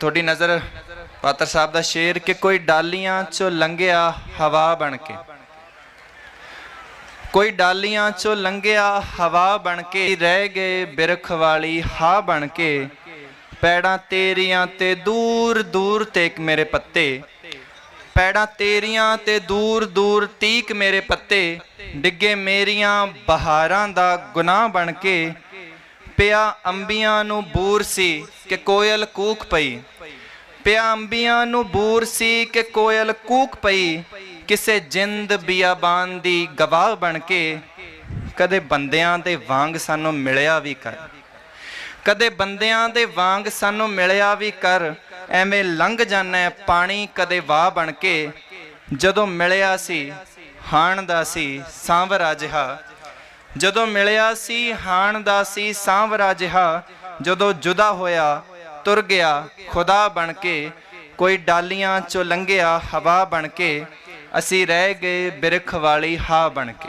ਤੁਹਾਡੀ ਨਜ਼ਰ ਪਾਤਰ ਸਾਹਿਬ ਦਾ ਸ਼ੇਰ ਕਿ ਕੋਈ ਡਾਲੀਆਂ ਚੋਂ ਲੰਘਿਆ ਹਵਾ ਬਣ ਕੇ। ਕੋਈ ਡਾਲੀਆਂ ਚੋਂ ਲੰਘਿਆ ਹਵਾ ਬਣ ਕੇ, ਰਹਿ ਗਏ ਬਿਰਖ ਵਾਲੀ ਹਾ ਬਣ ਕੇ। ਪੈੜਾਂ ਤੇਰੀਆਂ ਤੇ ਦੂਰ ਦੂਰ ਤੇਕ ਮੇਰੇ ਪੱਤੇ। ਪੈੜਾਂ ਤੇਰੀਆਂ ਤੇ ਦੂਰ ਦੂਰ ਤੀਕ ਮੇਰੇ ਪੱਤੇ। ਡਿੱਗੇ ਮੇਰੀਆਂ ਬਹਾਰਾਂ ਦਾ ਗੁਨਾਹ ਬਣ ਕੇ। ਪਿਆ ਅੰਬੀਆਂ ਨੂੰ ਬੂਰ ਸੀ ਕਿ ਕੋਇਲ ਕੂਕ ਪਈ। ਪਿਆ ਅੰਬੀਆਂ ਨੂੰ ਬੂਰ ਸੀ ਕਿ ਕੋਇਲ ਕੂਕ ਪਈ। ਕਿਸੇ ਜਿੰਦ ਬਿਆਬਾਨ ਦੀ ਗਵਾਹ ਬਣ ਕੇ ਕਦੇ ਬੰਦਿਆਂ ਦੇ ਵਾਂਗ ਸਾਨੂੰ ਮਿਲਿਆ ਵੀ ਕਰ। ਕਦੇ ਬੰਦਿਆਂ ਦੇ ਵਾਂਗ ਸਾਨੂੰ ਮਿਲਿਆ ਵੀ ਕਰ। ਐਵੇਂ ਲੰਘ ਜਾਣਾ ਪਾਣੀ ਕਦੇ ਵਾਹ ਬਣ ਕੇ। ਜਦੋਂ ਮਿਲਿਆ ਸੀ ਹਾਣ ਦਾ ਸੀ ਸਾਂਵਰਾ ਜਿਹਾ ਜਦੋਂ ਮਿਲਿਆ ਸੀ, ਹਾਣ ਦਾ ਸੀ ਸਾਂਵਰਾ ਜਿਹਾ ਜਦੋਂ ਜੁਦਾ ਹੋਇਆ, ਤੁਰ ਗਿਆ, ਖੁਦਾ ਬਣ ਕੇ, ਕੋਈ ਡਾਲੀਆਂ ਚੋਂ ਲੰਘਿਆ ਹਵਾ ਬਣ ਕੇ, ਅਸੀਂ ਰਹਿ ਗਏ ਬਿਰਖ ਵਾਲੀ ਹਾ ਬਣ ਕੇ।